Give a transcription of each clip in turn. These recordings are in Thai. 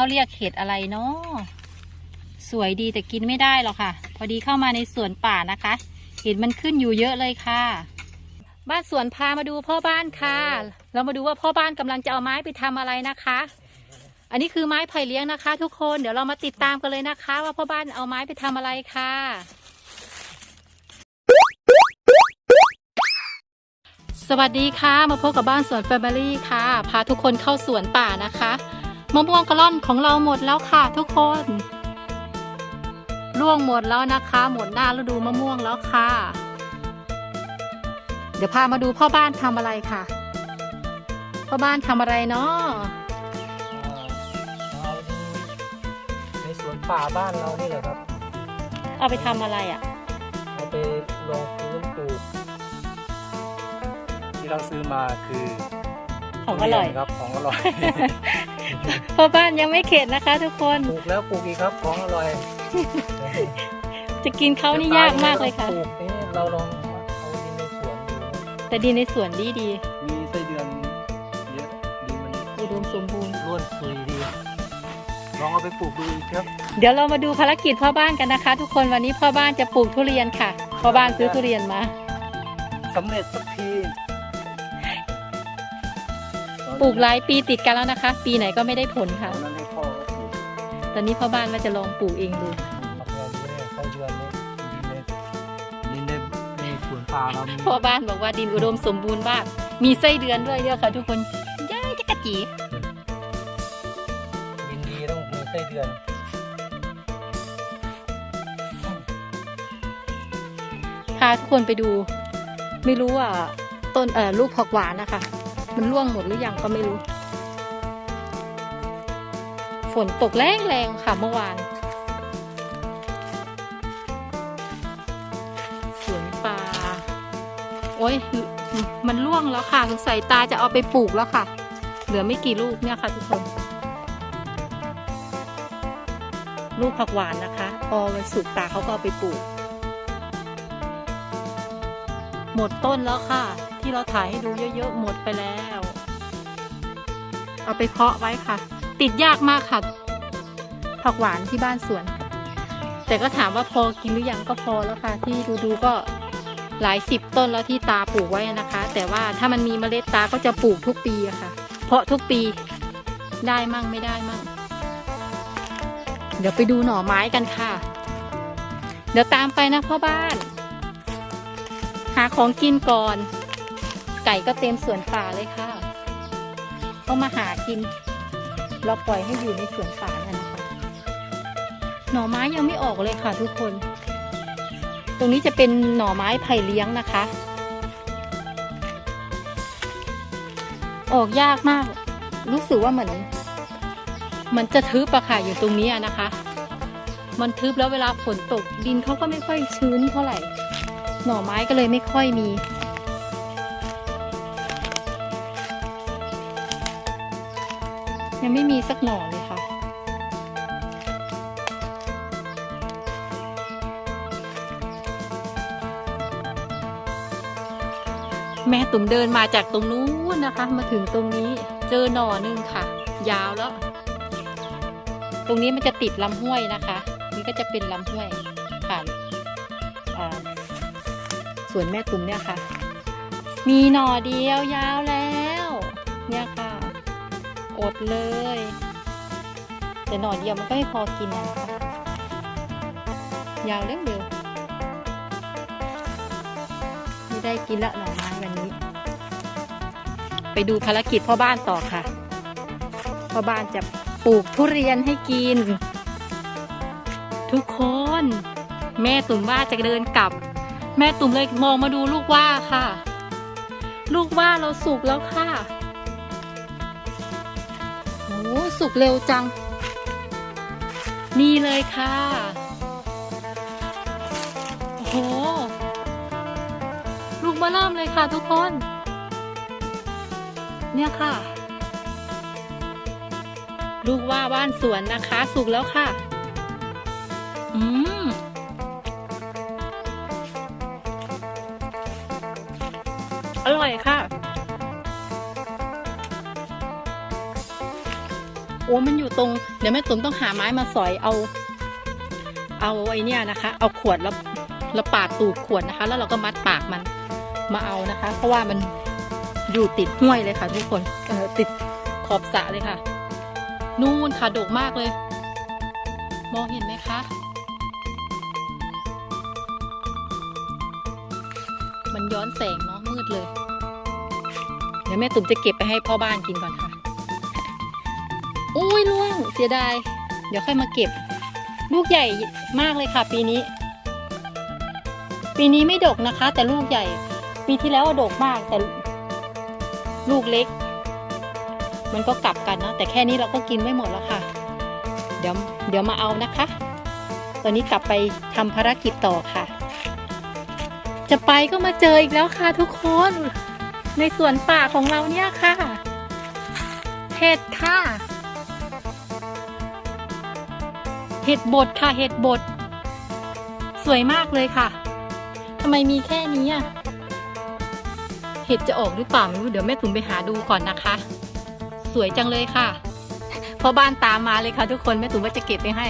เขาเรียกเห็ดอะไรเนาะสวยดีแต่กินไม่ได้หรอกค่ะ พอดีเข้ามาในสวนป่านะคะ เห็ดมันขึ้นอยู่เยอะเลยค่ะ บ้านสวนพามาดูพ่อบ้านค่ะ เรามาดูว่าพ่อบ้านกำลังจะเอาไม้ไปทำอะไรนะคะ อันนี้คือไม้ไผ่เลี้ยงนะคะ ทุกคนเดี๋ยวเรามาติดตามกันเลยนะคะ ว่าพ่อบ้านเอาไม้ไปทำอะไรค่ะสวัสดีค่ะ มาพบกับบ้านสวนแฟมิลี่ค่ะ พาทุกคนเข้าสวนป่านะคะ มะม่วงกะล่อนของเราหมดแล้วค่ะทุกคนร่วงหมดแล้วนะคะ หมดหน้าฤดูมะม่วงแล้วค่ะ เดี๋ยวพามาดูพ่อบ้านทำอะไรค่ะ พ่อบ้านทำอะไรเนาะเอาดูในสวนป่าบ้านเรานี่แหละครับ เอาไปทำอะไรอะ่ะเอาไปลงพื้นปลูกที่เราซื้อมาคือของอร่อยทุเนครับของอร่อย พ่อบ้านยังไม่เข็ดนะคะ ทุกคนปลูกแล้วปลูกอีกครับของอร่อย จะกินเขานี่ยากมากเลยค่ะปลูกนี่เราลองเอาดินในสวนดูแต่ดีในสวนดีดี มีไส้เดือนเยอะดินมันอุดมสมบูรณ์ร่วนซุยดีลองเอาไปปลูกดูอีกครับ เดี๋ยวเรามาดูภารกิจพ่อบ้านกันนะคะ ทุกคนวันนี้พ่อบ้านจะปลูกทุเรียนค่ะ พ่อบ้านซื้อทุเรียนมาสำเร็จสักที ปลูกหลายปีติดกันแล้วนะคะ ปีไหนก็ไม่ได้ผลตค่ะอนนั้นให้พ่อเขาปลูกตอนนี้พ่อบ้านว่าจะลองปลูกเองดูผักแดงเนี่ยไส้เดือนเนี่ยดินในดินในในสวนป่าเรามีพ่อบ้านบอกว่าดินอุดมสมบูรณ์มาก มีไส้เดือนด้วยเยอะค่ะ ทุกคนย้ายจะกระจีดินดีต้องมีไส้เดือนพาทุกคนไปดู ไม่รู้ว่าต้นเอ่อลูกผักหวานนะคะ มันร่วงหมดหรือยังก็ไม่รู้ ฝนตกแรงแรงๆค่ะเมื่อวานสวนป่าโอ้ยมันร่วงแล้วค่ะสงสัยตาจะเอาไปปลูกแล้วค่ะ เหลือไม่กี่ลูกเนี่ยค่ะทุกคนลูกผักหวานนะคะ พอมันสุกตาเขาก็เอาไปปลูก หมดต้นแล้วค่ะ ที่เราถ่ายให้ดูเยอะๆหมดไปแล้ว เอาไปเพาะไว้ค่ะ ติดยากมากค่ะผักหวานที่บ้านสวน แต่ก็ถามว่าพอกินหรือยังก็พอแล้วค่ะ ที่ดูๆก็หลายสิบต้นแล้วที่ตาปลูกไว้นะคะ แต่ว่าถ้ามันมีเมล็ดตาก็จะปลูกทุกปีอะค่ะ เพาะทุกปีได้มั่งไม่ได้มั่ง เดี๋ยวไปดูหน่อไม้กันค่ะ เดี๋ยวตามไปนะพ่อบ้าน หาของกินก่อน ไก่ก็เต็มสวนป่าเลยค่ะเขามาหากิน เราปล่อยให้อยู่ในสวนป่ากันนะคะ หน่อไม้ยังไม่ออกเลยค่ะทุกคน ตรงนี้จะเป็นหน่อไม้ไผ่เลี้ยงนะคะ ออกยากมาก รู้สึกว่าเหมือนมันจะทึบอะค่ะอยู่ตรงนี้นะคะ มันทึบแล้วเวลาฝนตกดินเขาก็ไม่ค่อยชื้นเท่าไหร่ หน่อไม้ก็เลยไม่ค่อยมี ยังไม่มีสักหน่อเลยค่ะ แม่ตุ่มเดินมาจากตรงนู้นนะคะ มาถึงตรงนี้เจอหน่อหนึงค่ะ ยาวแล้ว ตรงนี้มันจะติดลำห้วยนะคะ นี่ก็จะเป็นลำห้วยผ่านอ่วนแม่ตุ่มเนี่ยค่ะ มีหน่อเดียวยาวแล้ว เนี่ยค่ะ อดเลยแต่หน่อเดียวมันก็ไม่พอกินนะคะยาวเร็วเร็วไม่ได้กินละหน่อไม้วันนี้ ไปดูภารกิจพ่อบ้านต่อค่ะ พ่อบ้านจะปลูกทุเรียนให้กิน ทุกคน แม่ตุ่มว่าจะเดินกลับ แม่ตุ่มเลยมองมาดูลูกว่าค่ะ ลูกว่าเราสุกแล้วค่ะ สุกเร็วจัง นี่เลยค่ะ โอ้โห ลูกมาเริ่มเลยค่ะทุกคน เนี่ยค่ะ ลูกว่าบ้านสวนนะคะ สุกแล้วค่ะ อืมอร่อยค่ะ อ้มันอยู่ตรง เดี๋ยวแม่ตุ๋มต้องหาไม้มาสอยเอา เอาไอ้เนี่ยนะคะ เอาขวดแล้วแล้วปาดตูดขวดนะคะ แล้วเราก็มัดปากมันมาเอานะคะ เพราะว่ามันอยู่ติดห้วยเลยค่ะ ทุกคนเออติดขอบสระเลยค่ะ นู่นค่ะดกมากเลย มองเห็นไหมคะมันย้อนแสงเนาะมืดเลย เดี๋ยวแม่ตุ๋มจะเก็บไปให้พ่อบ้านกินก่อนค่ะ อุ้ยล่วงเสียดาย เดี๋ยวค่อยมาเก็บ ลูกใหญ่มากเลยค่ะ ปีนี้ ปีนี้ไม่ดกนะคะ แต่ลูกใหญ่ ปีที่แล้วดกมากแต่ลูกเล็ก มันก็กลับกันนะ แต่แค่นี้เราก็กินไม่หมดแล้วค่ะ เดี๋ยวเดี๋ยวมาเอานะคะ ตอนนี้กลับไปทำภารกิจต่อค่ะ จะไปก็มาเจออีกแล้วค่ะทุกคน ในสวนป่าของเราเนี่ยค่ะเห็ดค่ะ เห็ดบดค่ะเห็ดบด สวยมากเลยค่ะทำไมมีแค่นี้อะเห็ดจะออกหรือเปล่าไม่รู้เดี๋ยวแม่ถุนไปหาดูก่อนนะคะ สวยจังเลยค่ะพอบ้านตามมาเลยค่ะ ทุกคนแม่ตุ๋มว่าจะเก็บไปให้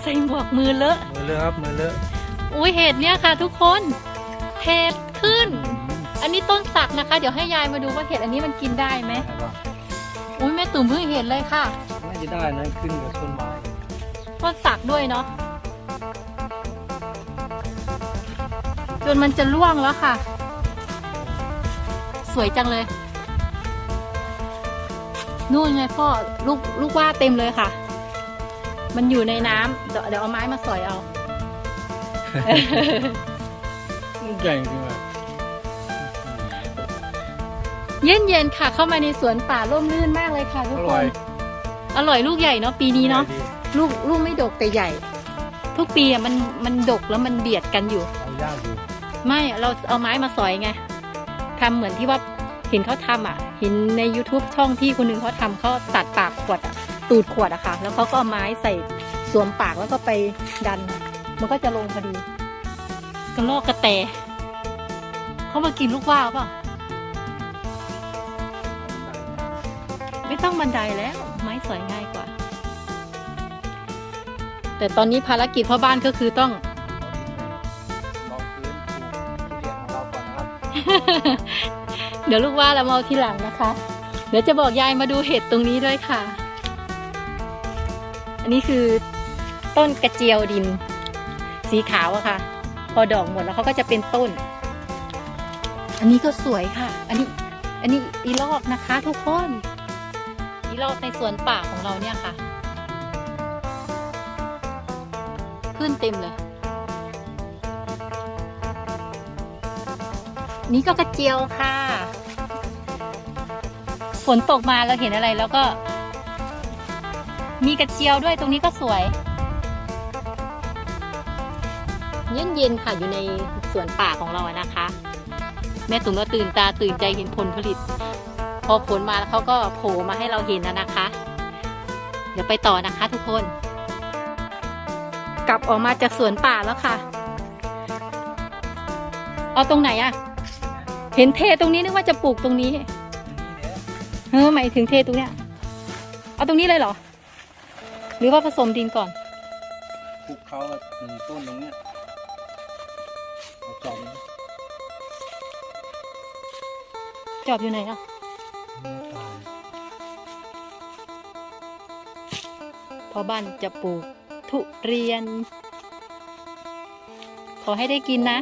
ใส่หมวกมือเลอะมือเลอะครับมือเลอะอุ้ยเห็ดเนี่ยค่ะ ทุกคนเห็ดขึ้น อันนี้ต้นสักนะคะ เดี๋ยวให้ยายมาดูว่าเห็ดอันนี้มันกินได้ไหมได้ปะอุ้ยแม่ตุ๋มเพิ่งเห็นเลยค่ะน่าจะได้นะขึ้นกับต้นไม้ ต้นสักด้วยเนาะจนมันจะร่วงแล้วค่ะ สวยจังเลย นู่นไงพ่อลูกลูกว่าเต็มเลยค่ะ มันอยู่ในน้ำเดี๋ยวเดี๋ยวเอาไม้มาสอยเอาลูกใหญ่จริงอะเย็นเย็นๆค่ะ เข้ามาในสวนป่าร่มรื่นมากเลยค่ะทุอกคร่อยนอร่อยลูกใหญ่เนาะปีนี้เนาะดี ลูกลูกไม่ดกแต่ใหญ่ ทุกปีอะมันมันดกแล้วมันเบียดกันอยู่ เอายากอยู่ไม่เราเอาไม้มาสอยไงทำเหมือนที่ว่าเห็นเขาทำอะเห็นใน YouTube ช่องพี่คนหนึ่งเขาทำเขาตัดปากขวดอะตูดขวดอะค่ะ แล้วเขาก็เอาไม้ใส่สวมปากแล้วก็ไปดัน มันก็จะลงพอดีกระลอกกระแตเขามากินลูกว่าวเปล่าไม่ต้องบันไดแล้ว ไม้สอยง่ายกว่า แต่ตอนนี้ภารกิจพ่อบ้านก็คือต้อง ลองพื้นปลูกทุเรียนของเราก่อนนะครับเดี๋ยวลูกว่าเรามาเอาทีหลังนะคะ เดี๋ยวจะบอกยายมาดูเห็ดตรงนี้ด้วยค่ะ อันนี้คือต้นกระเจียวดิน สีขาวอะค่ะ พอดอกหมดแล้วเขาก็จะเป็นต้น อันนี้ก็สวยค่ะ อันนี้ อันนี้อีลอกนะคะ ทุกคน อีลอกในสวนป่าของเราเนี่ยค่ะ ขึ้นเต็มเลย นี่ก็กระเจียวค่ะ ฝนตกมาเราเห็นอะไรแล้วก็ มีกระเจียวด้วยตรงนี้ก็สวย เย็นเย็นๆค่ะอยู่ในสวนป่าของเราอะนะคะ แม่ตุ๋มก็ตื่นตาตื่นใจเห็นผลผลิต พอฝนมาแล้วเขาก็โผล่มาให้เราเห็นนะนะคะ เดี๋ยวไปต่อนะคะทุกคน กลับออกมาจากสวนป่าแล้วค่ะ เอาตรงไหนอะเห็นเทตรงนี้นึกว่าจะปลูกตรงนี้เออหมายถึงเทตรงเนี้ย เอาตรงนี้เลยเหรอ หรือว่าผสมดินก่อนปลูกเขาอะหนึ่งต้นตรงเนี้ยเอาจอบนี้จอบอยู่ไหนอะตายพอบ้านจะปลูก ทุเรียน ขอให้ได้กินนะ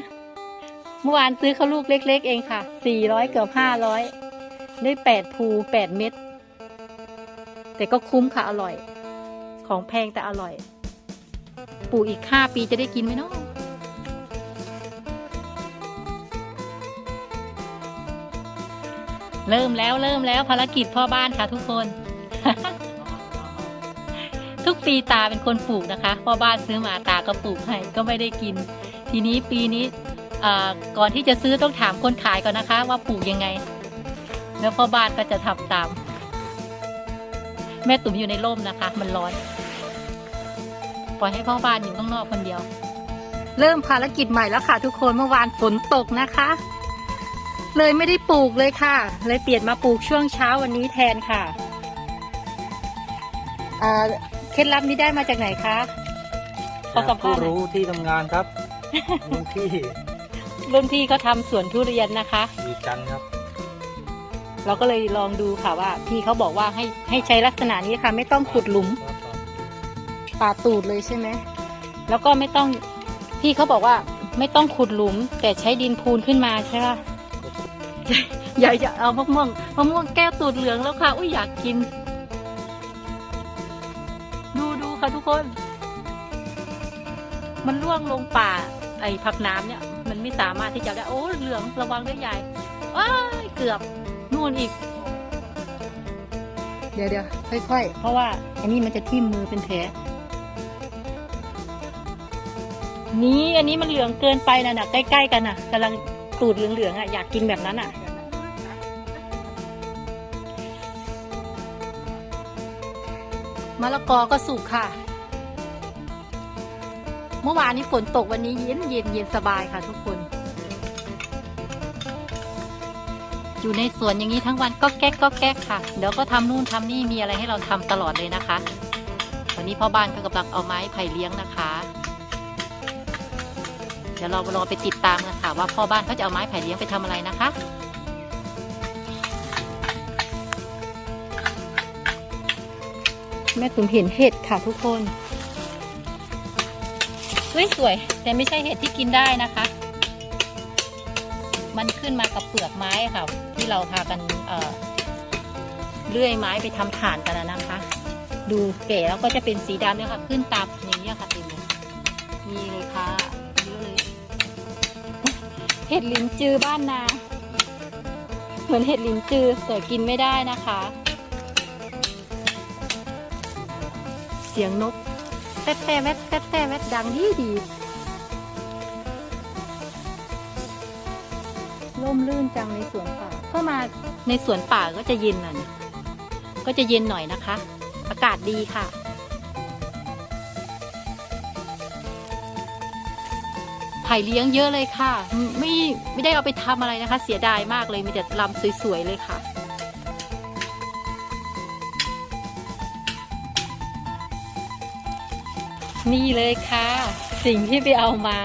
เมื่อวานซื้อเขาลูกเล็ก ๆ เองค่ะสี่ร้อยเกือบห้าร้อยได้แปดภูแปดเม็ด แต่ก็คุ้มค่ะ อร่อย ของแพงแต่อร่อย ปลูกอีกห้าปีจะได้กินไหมเนาะเริ่มแล้วเริ่มแล้วภารกิจพ่อบ้านค่ะทุกคน ทุกปีตาเป็นคนปลูกนะคะพ่อบ้านซื้อมาตาก็ปลูกให้ก็ไม่ได้กิน ทีนี้ปีนี้ก่อนที่จะซื้อต้องถามคนขายก่อนนะคะ ว่าปลูกยังไง แล้วพ่อบ้านก็จะทำตาม แม่ตุ๋มอยู่ในร่มนะคะ มันร้อน ปล่อยให้พ่อบ้านอยู่ข้างนอกคนเดียว เริ่มภารกิจใหม่แล้วค่ะ ทุกคนเมื่อวานฝนตกนะคะ เลยไม่ได้ปลูกเลยค่ะ เลยเปลี่ยนมาปลูกช่วงเช้าวันนี้แทนค่ะอ่า เคล็ดลับนี้ได้มาจากไหนคะขอสัมภาผู้ษณ์หน่อยรู้ที่ทำงานครับ รุ่นพี่รุ่นพี่เขาทำสวนทุเรียนนะคะ อยู่จันทร์ครับ เราก็เลยลองดูค่ะว่า พี่เขาบอกว่าให้ให้ใช้ลักษณะนี้ค่ะ ไม่ต้องขุดหลุมป่าตูดเลยใช่ไหมแล้วก็ไม่ต้องพี่เขาบอกว่าไม่ต้องขุดหลุม แต่ใช้ดินพูนขึ้นมาใช่ป่ะอย่าอย่าเอามะม่วงมะม่วงแก้วตูดเหลืองแล้วค่ะ อุ้ยอยากกิน ค่ะทุกคน มันร่วงลงป่า ไอ้ผักน้ำเนี่ย มันไม่สามารถที่จะได้โอ้เหลืองระวังด้วยใหญ่ว้ายเกือบนู่นอีก เดี๋ยวเดี๋ยวค่อยๆ เพราะว่าอันนี้มันจะทิ่มมือเป็นแผลนี่อันนี้มันเหลืองเกินไปนะน่ะใกล้ๆกันน่ะกำลังตูดเหลืองๆอะอยากกินแบบนั้นอะ มะละกอก็สุกค่ะ เมื่อวานนี้ฝนตกวันนี้เย็นเย็นเย็นสบายค่ะทุกคน อยู่ในสวนอย่างนี้ทั้งวันก็แก๊กก็แก๊กค่ะ เดี๋ยวก็ทำนู่นทำนี่มีอะไรให้เราทำตลอดเลยนะคะ วันนี้พ่อบ้านก็กำลังเอาไม้ไผ่เลี้ยงนะคะ เดี๋ยวเรารอไปติดตามกันค่ะว่าพ่อบ้านเขาจะเอาไม้ไผ่เลี้ยงไปทำอะไรนะคะ แม่ตุ๋มเห็นเห็ดค่ะทุกคนเฮ้ยสวยแต่ไม่ใช่เห็ดที่กินได้นะคะ มันขึ้นมากับเปลือกไม้ค่ะ ที่เราพากันเเลื่อยไม้ไปทำฐานกันนะนะคะ ดูแก่แล้วก็จะเป็นสีดำเนี่ยค่ะ ขึ้นตามอย่างนี้ยค่ะเต็มเลยมีเลยค่ะเยอะเลยเห็ดลินจือบ้านนา เหมือนเห็ดลินจือแต่กินไม่ได้นะคะ สียงนกแต๊ะแต๊ะแวดแต๊ะแต๊ะแวดดังดีดีร่มรื่นจังในสวนป่าเข้ามาในสวนป่าก็จะเย็นหน่อยก็จะเย็นหน่อยนะคะ อากาศดีค่ะไผ่เลี้ยงเยอะเลยค่ะ ไม่ไม่ได้เอาไปทำอะไรนะคะ เสียดายมากเลยมีแต่ลำสวยๆเลยค่ะ นี่เลยค่ะ สิ่งที่ไปเอามา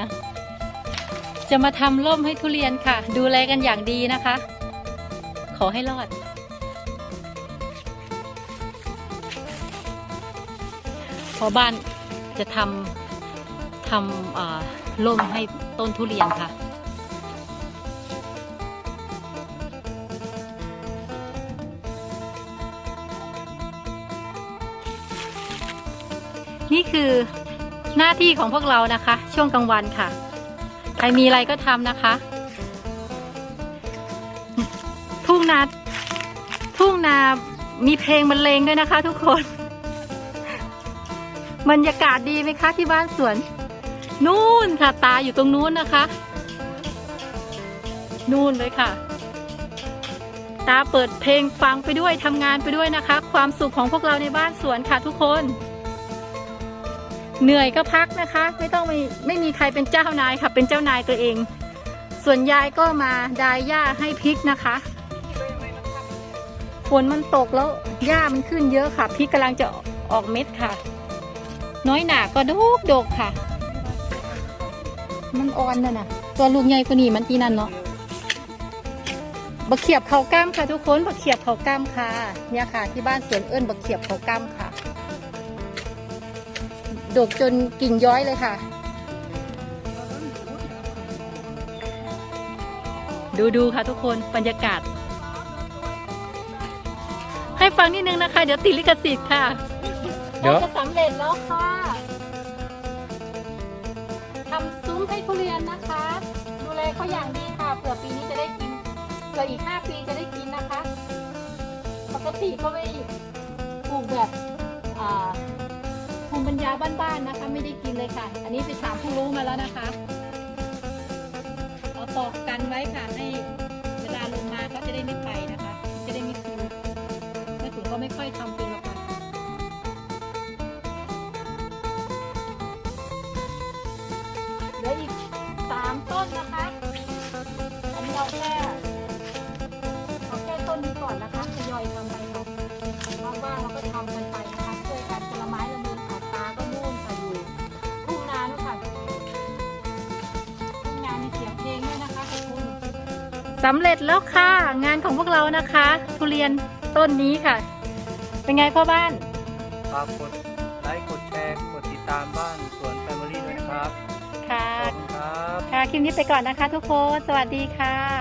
จะมาทำร่มให้ทุเรียนค่ะ ดูแลกันอย่างดีนะคะ ขอให้รอด พอบ้านจะทำทำร่มให้ต้นทุเรียนค่ะนี่คือ หน้าที่ของพวกเรานะคะ ช่วงกลางวันค่ะ ใครมีอะไรก็ทำนะคะ ทุ่งนาทุ่งนามีเพลงบรรเลงด้วยนะคะ ทุกคนบรรยากาศดีไหมคะที่บ้านสวน นู่นค่ะ ตาอยู่ตรงนู้นนะคะ นู่นเลยค่ะ ตาเปิดเพลงฟังไปด้วยทำงานไปด้วยนะคะ ความสุขของพวกเราในบ้านสวนค่ะทุกคน เหนื่อยก็พักนะคะ ไม่ต้องไม่ไม่มีใครเป็นเจ้านายค่ะ เป็นเจ้านายตัวเอง ส่วนยายก็มาดายหญ้าให้พริกนะคะฝนมันตกแล้วหญ้ามันขึ้นเยอะค่ะพริกกำลังจะออกเม็ดค่ะ น้อยหนาก็ดกดกค่ะ มันอ่อนน่ะนะตัวลูกใหญ่กว่านี้มันตีนั่นเนาะบักเขียบเขากล้ามค่ะทุกคนบักเขียบเขากล้ามค่ะ เนี่ยค่ะ ที่บ้านสวนเอิญบักเขียบเขากล้ามค่ะ ดกจนกิ่งย้อยเลยค่ะ ดูดูค่ะทุกคนบรรยากาศ ให้ฟังนิดนึงนะคะ เดี๋ยวติดลิขสิทธิ์ค่ะเดี๋ยวเราจะสำเร็จแล้วค่ะทำซุ้มให้ทุเรียนนะคะ ดูแลเขาอย่างดีค่ะเผื่อปีนี้จะได้กินเผื่ออีกห้าปีจะได้กินนะคะ ปกติก็ไม่ปลูกแบบอ่า ภูมิปัญญาบ้านๆนะคะ ไม่ได้กินเลยค่ะ อันนี้ไปถามผู้รู้มาแล้วนะคะเอาตอกกันไว้ค่ะให้เวลาลงมาก็จะได้ไม่ไปนะคะ จะได้ไม่คิวแม่ถุงก็ไม่ค่อยทำ สำเร็จแล้วค่ะ งานของพวกเรานะคะ ทุเรียนต้นนี้ค่ะ เป็นไงพ่อบ้านฝากกดไลค์กดแชร์กดติดตามบ้านสวนแฟมิลี่ด้วยนะครับ ค่ะ ขอบคุณครับ ค่ะคลิปนี้ไปก่อนนะคะทุกคน สวัสดีค่ะ